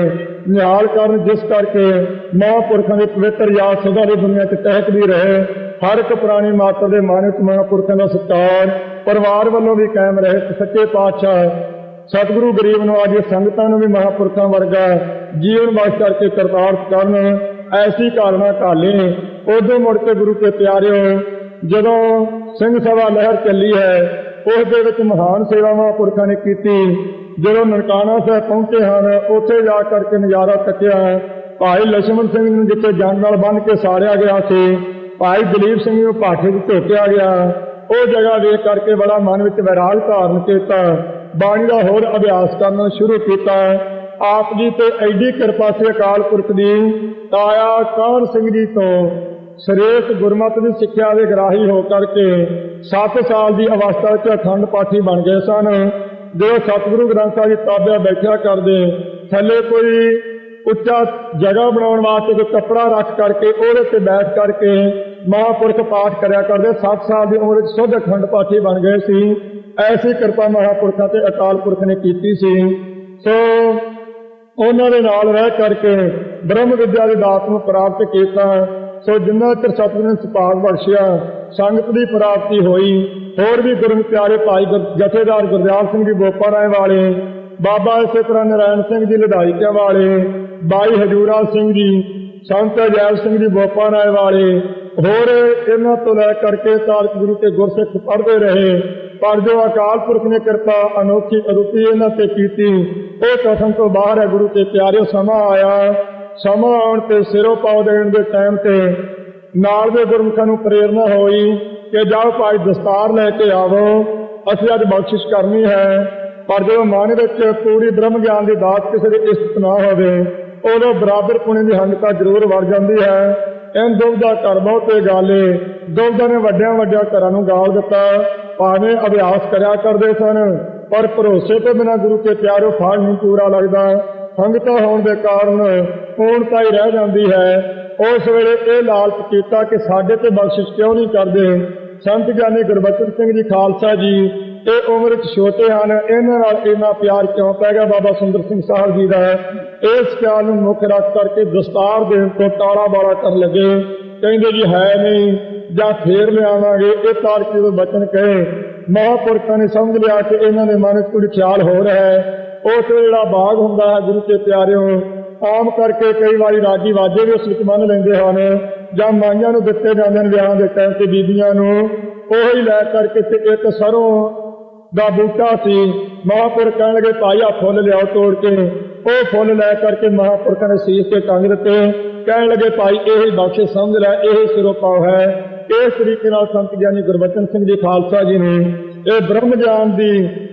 ਨਿਹਾਲ ਕਰਨ, ਜਿਸ ਕਰਕੇ ਮਹਾਂਪੁਰਖਾਂ ਦੀ ਪਵਿੱਤਰ ਯਾਦ ਸਦਾ ਦੀ ਦੁਨੀਆ 'ਚ ਤਹਿਕਦੀ ਰਹੇ। ਹਰ ਇੱਕ ਪ੍ਰਾਣੀ ਮਾਤਰ ਦੇ ਮਨ ਮਹਾਂਪੁਰਖਾਂ ਦਾ ਸਤਿਕਾਰ, ਪਰਿਵਾਰ ਵੱਲੋਂ ਵੀ ਕਾਇਮ ਰਹੇ। ਸੱਚੇ ਪਾਤਸ਼ਾਹ, ਸਤਿਗੁਰੂ ਗਰੀਬ ਨਵਾਜੀ ਸੰਗਤਾਂ ਨੂੰ ਵੀ ਮਹਾਂਪੁਰਖਾਂ ਵਰਗਾ ਜੀਵਨ ਬਖਸ਼ ਕਰਕੇ ਕਰਤਾਰਥ ਕਰਨ। ਐਸੀ ਕਾਰਨਾ ਕਾਲੇ ਉਦੋਂ ਮੁੜ ਕੇ ਗੁਰੂ ਕੇ ਪਿਆਰਿਓ ਜਦੋਂ ਸਿੰਘ ਸਭਾ ਲਹਿਰ ਚੱਲੀ ਹੈ ਉਸ ਦੇ ਵਿੱਚ ਮਹਾਨ ਸੇਵਾਵਾਂ ਪੁਰਖਾਂ ਨੇ ਕੀਤੀ। ਜਦੋਂ ਨਨਕਾਣਾ ਸਾਹਿਬ ਪਹੁੰਚੇ ਹਨ, ਉੱਥੇ ਜਾ ਕਰਕੇ ਨਜ਼ਾਰਾ ਤੱਕਿਆ ਭਾਈ ਲక్ష్మణ ਸਿੰਘ ਨੂੰ ਜਿੱਥੇ ਜਾਨ ਨਾਲ ਬੰਨ ਕੇ ਸਾਰਿਆ ਗਿਆ ਸੀ, ਭਾਈ ਦਲੀਪ ਸਿੰਘ ਨੂੰ ਪਾਠੇ ਵਿੱਚ ਢੋਕਿਆ ਗਿਆ। ਉਹ ਜਗ੍ਹਾ ਵੇਖ ਕਰਕੇ ਬੜਾ ਮਨ ਵਿੱਚ ਵਿਰਾਗ ਧਾਰਨ ਕੀਤਾ। ਬਾਣੀ ਦਾ ਹੋਰ ਅਭਿਆਸ ਕਰਨਾ ਸ਼ੁਰੂ ਕੀਤਾ। ਆਪ ਜੀ ਤੇ ਐਡੀ ਕਿਰਪਾ ਸੀ ਅਕਾਲ ਪੁਰਖ ਦੀ, ਤਾਇਆ ਕੌਰ ਸਿੰਘ ਜੀ ਤੋਂ ਸਰੇਕ ਗੁਰਮਤਿ ਦੀ ਸਿੱਖਿਆ ਦੇ ਗ੍ਰਾਹੀ ਹੋ ਕਰਕੇ 7 ਸਾਲ ਦੀ ਅਵਸਥਾ ਵਿੱਚ ਅਖੰਡ ਪਾਠੀ ਬਣ ਗਏ ਸਨ। ਜੋ ਸਤਿਗੁਰੂ ਗ੍ਰੰਥ ਸਾਹਿਬ ਜੀ ਤਾਬਿਆ ਬੈਠਿਆ ਕਰਦੇ, ਥੱਲੇ ਕੋਈ ਉੱਚਾ ਜਗ੍ਹਾ ਬਣਾਉਣ ਵਾਸਤੇ ਕੋਈ ਕੱਪੜਾ ਰੱਖ ਕਰਕੇ ਉਹਦੇ ਤੇ ਬੈਠ ਕਰਕੇ ਮਹਾਪੁਰਖ ਪਾਠ ਕਰਿਆ ਕਰਦੇ। 7 ਸਾਲ ਦੀ ਉਮਰ ਵਿੱਚ ਸੁੱਧ ਅਖੰਡ ਪਾਠੀ ਬਣ ਗਏ ਸੀ। ਐਸੀ ਕਿਰਪਾ ਮਹਾਪੁਰਖਾਂ ਤੇ ਅਕਾਲ ਪੁਰਖ ਨੇ ਕੀਤੀ ਸੀ। ਸੋ ਉਹਨਾਂ ਦੇ ਨਾਲ ਰਹਿ ਕਰਕੇ ਬ੍ਰਹਮ ਵਿਦਿਆ ਦੀ ਦਾਤ ਨੂੰ ਪ੍ਰਾਪਤ ਕੀਤਾ। ਸੋ ਜਿੰਨਾ ਚਿਰ ਸਤਿਗੁਰੂ ਨੇ ਸੁਭਾਗ ਬਖਸ਼ਿਆ, ਸੰਗਤ ਦੀ ਪ੍ਰਾਪਤੀ ਹੋਈ, ਹੋਰ ਵੀ ਗੁਰੂ ਪਿਆਰੇ ਭਾਈ ਜਥੇਦਾਰ ਗੁਰਦਿਆਲ ਸਿੰਘ ਜੀ ਬੋਪਾ ਰਾਏ ਵਾਲੇ, ਬਾਬਾ ਇਸੇ ਤਰ੍ਹਾਂ ਨਰਾਇਣ ਸਿੰਘ ਜੀ ਲੜਾਈਕਿਆਂ ਵਾਲੇ, ਬਾਈ ਹਜੂਰਾ ਸਿੰਘ ਜੀ, ਸੰਤ ਅਜੈਬ ਸਿੰਘ ਜੀ ਬੋਪਾ ਰਾਏ ਵਾਲੇ, ਹੋਰ ਇਹਨਾਂ ਤੋਂ ਲੈ ਕਰਕੇ ਤਾਰਕ ਗੁਰੂ ਤੇ ਗੁਰਸਿੱਖ ਪੜ੍ਹਦੇ ਰਹੇ, ਪਰ ਜੋ ਅਕਾਲ ਪੁਰਖ ਨੇ ਕਿਰਪਾ ਅਨੋਖੀ ਅਰੂਪੀ ਇਹਨਾਂ ਤੇ ਕੀਤੀ ਉਹ ਕਥਨ ਤੋਂ ਬਾਹਰ ਹੈ ਗੁਰੂ ਤੇ ਪਿਆਰਿਓ ਸਮਾਂ ਆਇਆ। ਸਮਾਂ ਆਉਣ ਤੇ ਸਿਰੋਂ ਪਾਉ ਦੇਣ ਦੇ ਟਾਈਮ ਤੇ ਨਾਲ ਦੇ ਗੁਰਮੁਖਾਂ ਨੂੰ ਪ੍ਰੇਰਣਾ ਹੋਈ ਕਿ ਜਾਓ ਭਾਈ ਦਸਤਾਰ ਲੈ ਕੇ ਆਵੋ। ਅਸੀਂ ਅੱਜ ਬਖਸ਼ਿਸ਼ ਕਰਨੀ ਹੈ, ਪਰ ਜਦੋਂ ਮਨ ਵਿੱਚ ਪੂਰੀ ਬ੍ਰਹਮ ਗਿਆਨ ਦੀ ਦਾਤ ਕਿਸੇ ਦੇ ਇਸਤ ਨਾ ਹੋਵੇ, ਉਦੋਂ ਬਰਾਬਰ ਪੁਣੇ ਦੀ ਹੰਗਤਾ ਜ਼ਰੂਰ ਵਰ ਜਾਂਦੀ ਹੈ। ਐਨ ਦੁਬਦਾ ਘਰ ਬਹੁਤੇ ਗਾਲੇ ਦੁਬਦਾ ਨੇ ਵੱਡਿਆਂ ਵੱਡਿਆਂ ਘਰਾਂ ਨੂੰ ਗਾਲ ਦਿੱਤਾ। ਭਾਵੇਂ ਅਭਿਆਸ ਕਰਿਆ ਕਰਦੇ ਸਨ, ਪਰ ਭਰੋਸੇ ਤੋਂ ਬਿਨਾਂ ਗੁਰੂ ਕੇ ਪਿਆਰੋ ਫਲ ਨਹੀਂ ਪੂਰਾ ਲੱਗਦਾ। ਸੰਗਤਾ ਹੋਣ ਦੇ ਕਾਰਨ ਪੂਰਨਤਾ ਹੀ ਰਹਿ ਜਾਂਦੀ ਹੈ? ਉਸ ਵੇਲੇ ਇਹ ਲਾਲਚ ਕੀਤਾ ਕਿ ਸਾਡੇ ਤੇ ਬਖਸ਼ਿਸ਼ ਕਿਉਂ ਨਹੀਂ ਕਰਦੇ? ਸੰਤ ਗਿਆਨੀ ਗੁਰਬਚਨ ਸਿੰਘ ਜੀ ਖਾਲਸਾ ਜੀ, ਇਹ ਉਮਰ ਚ ਛੋਟੇ ਹਨ। ਇਹਨਾਂ ਨਾਲ ਇੰਨਾ ਪਿਆਰ ਕਿਉਂ ਪੈ ਗਿਆ ਬਾਬਾ ਸੁੰਦਰ ਸਿੰਘ ਸਾਹਿਬ ਜੀ ਦਾ? ਇਸ ਪਿਆਰ ਨੂੰ ਮੁੱਖ ਰੱਖ ਕਰਕੇ ਦਸਤਾਰ ਦੇਣ ਤੋਂ ਟਾਲਾ ਬਾਲਾ ਕਰਨ ਲੱਗੇ। ਕਹਿੰਦੇ ਜੀ, ਹੈ ਨਹੀਂ, ਜਾਂ ਫੇਰ ਲਿਆਵਾਂਗੇ। ਇਹ ਤਾਰਕੀ ਦੇ ਬਚਨ ਕਹੇ। ਮਹਾਂਪੁਰਖਾਂ ਨੇ ਸਮਝ ਲਿਆ ਕਿ ਇਹਨਾਂ ਦੇ ਮਨ ਵਿੱਚ ਕੋਈ ਖਿਆਲ ਹੋ ਰਿਹਾ ਹੈ। ਉਸ ਜਿਹੜਾ ਬਾਗ ਹੁੰਦਾ ਹੈ, ਗੁਰੂ ਕੇ ਪਿਆਰਿਓ ਆਮ ਕਰਕੇ ਕਈ ਵਾਰੀ ਰਾਜੀ ਵਾਜੇ ਵੀ ਉਸ ਵਿੱਚ ਮੰਨ ਲੈਂਦੇ ਹਨ, ਜਾਂ ਮਾਈਆਂ ਨੂੰ ਦਿੱਤੇ ਜਾਂਦੇ ਨੇ ਵਿਆਹਾਂ ਦੇ ਟਾਈਮ ਤੇ ਬੀਬੀਆਂ ਨੂੰ, ਉਹ ਹੀ ਲੈ ਕਰਕੇ ਤੇ ਇੱਕ ਸਰੋਂ ਦਾ ਬੂਟਾ ਸੀ, ਮਹਾਪੁਰਖ ਕਹਿਣ ਲੱਗੇ, ਭਾਈ ਆ ਫੁੱਲ ਲਿਆਓ ਤੋੜ ਕੇ। ਉਹ ਫੁੱਲ ਲੈ ਕਰਕੇ ਮਹਾਪੁਰਖਾਂ ਨੇ ਸੀਸ ਤੇ ਟੰਗ ਦਿੱਤੇ। ਕਹਿਣ ਲੱਗੇ, ਭਾਈ, ਇਹ ਹੀ ਬਖਸ਼ਿਸ਼ ਸਮਝ ਲੈ, ਇਹ ਹੀ ਹੈ। ਇਸ ਤਰੀਕੇ ਨਾਲ ਸੰਤ ਗਿਆਨੀ ਗੁਰਬਚਨ ਸਿੰਘ ਜੀ ਖਾਲਸਾ ਜੀ ਨੇ ਇਹ ਬ੍ਰਹਮ ਗਿਆਨ ਦੀ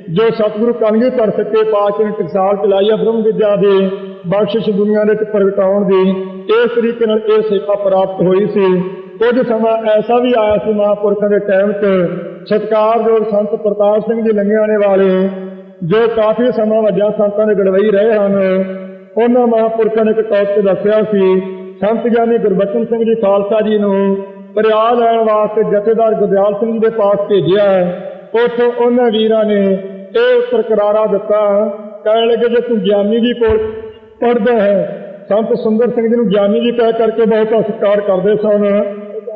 ਜੋ ਸਤਿਗੁਰੂ ਕਲਗੀ ਧਰ ਸਕੇ ਪਾਤਸ਼ਾਹ ਨੇ ਟਕਸਾਲ ਚਲਾਈ ਹੈ ਬ੍ਰਹਮ ਵਿਦਿਆ ਦੀ, ਬਖਸ਼ਿਸ਼ ਦੁਨੀਆ ਦੇ ਵਿੱਚ ਪ੍ਰਗਟਾਉਣ ਦੀ, ਇਸ ਤਰੀਕੇ ਨਾਲ ਇਹ ਸੇਵਾ ਪ੍ਰਾਪਤ ਹੋਈ ਸੀ। ਕੁਝ ਸਮਾਂ ਐਸਾ ਵੀ ਆਇਆ ਸੀ ਮਹਾਂਪੁਰਖਾਂ ਦੇ ਟਾਈਮ 'ਚ, ਸਤਿਕਾਰਯੋਗ ਸੰਤ ਪ੍ਰਤਾਪ ਸਿੰਘ ਜੀ ਲੰਗਿਆਣੇ ਵਾਲੇ, ਜੋ ਕਾਫੀ ਸਮਾਂ ਵੱਡਿਆਂ ਸੰਤਾਂ ਦੇ ਗੜਵਈ ਰਹੇ ਹਨ। ਉਹਨਾਂ ਮਹਾਂਪੁਰਖਾਂ ਨੇ ਇੱਕ ਟੌਪ ਤੇ ਦੱਸਿਆ ਸੀ, ਸੰਤ ਗਿਆਨੀ ਗੁਰਬਚਨ ਸਿੰਘ ਜੀ ਖਾਲਸਾ ਜੀ ਨੂੰ ਪਰਿਆ ਲੈਣ ਵਾਸਤੇ ਜਥੇਦਾਰ ਗੁਰਦਿਆਲ ਸਿੰਘ ਜੀ ਦੇ ਪਾਸ ਭੇਜਿਆ। ਉੱਥੋਂ ਉਹਨਾਂ ਵੀਰਾਂ ਨੇ ਇਹ ਉੱਤਰ ਕਰਾਰਾ ਦਿੱਤਾ, ਕਹਿਣ ਲੱਗੇ, ਜੇ ਤੂੰ ਗਿਆਨੀ ਜੀ ਕੋਲ ਪੜਦਾ ਹੈ, ਸੰਤ ਸੁੰਦਰ ਸਿੰਘ ਜੀ ਨੂੰ ਗਿਆਨੀ ਜੀ ਕਹਿ ਕਰਕੇ ਬਹੁਤ ਸਤਿਕਾਰ ਕਰਦੇ ਸਨ।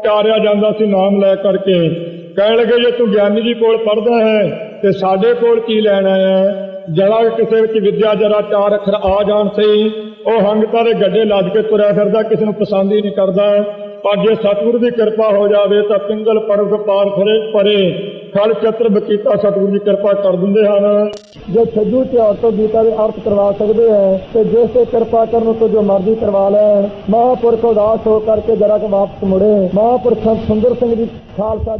ਚਾਰਿਆ ਜਾਂਦਾ ਸੀ ਨਾਮ ਲੈ ਕਰਕੇ। ਕਹਿਣ ਲੱਗੇ, ਜੇ ਤੂੰ ਗਿਆਨੀ ਜੀ ਕੋਲ ਪੜਦਾ ਹੈ, ਤੇ ਸਾਡੇ ਕੋਲ ਕੀ ਲੈਣਾ ਹੈ? ਜਰਾ ਕਿਸੇ ਵਿੱਚ ਵਿਦਿਆ ਜਰਾ ਚਾਰ ਅੱਖਰ ਆ ਜਾਣ ਸਹੀ। ਉਹ ਹੰਗਤਾ ਦੇ ਗੱਡੇ ਲੱਜ ਕੇ ਤੁਰਿਆ ਫਿਰਦਾ, ਕਿਸੇ ਨੂੰ ਪਸੰਦ ਹੀ ਨਹੀਂ ਕਰਦਾ। ਪਰ ਜੇ ਸਤਿਗੁਰੂ ਦੀ ਕਿਰਪਾ ਹੋ ਜਾਵੇ, ਤਾਂ ਪਿੰਗਲ ਪਰਵ ਪਾਰ ਫਰੇ ਪਰੇ। ਖਲ ਚਤਰ ਬਕੀਤਾ ਸਤਿਗੁਰੂ ਦੀ ਕਿਰਪਾ ਕਰ ਦਿੰਦੇ ਹਨ। ਜੇ ਛੱਜੂ ਤਿਉਹਾਰ ਤੋਂ ਗੀਤਾ ਦੇ ਅਰਥ ਕਰਵਾ ਸਕਦੇ ਹੈ, ਤੇ ਜਿਸ ਤੇ ਕਿਰਪਾ ਕਰਨ ਤੋਂ ਜੋ ਮਰਜ਼ੀ ਕਰਵਾ ਲੈਣ, ਮਹਾਂਪੁਰਖ ਉਦਾਸ ਹੋ ਕਰਕੇ ਜਰਾ ਕਿ ਵਾਪਸ ਮੁੜੇ। ਮਹਾਂਪੁਰਖ ਸੰਤ ਸੁੰਦਰ ਸਿੰਘ ਜੀ ਖਾਲਸਾ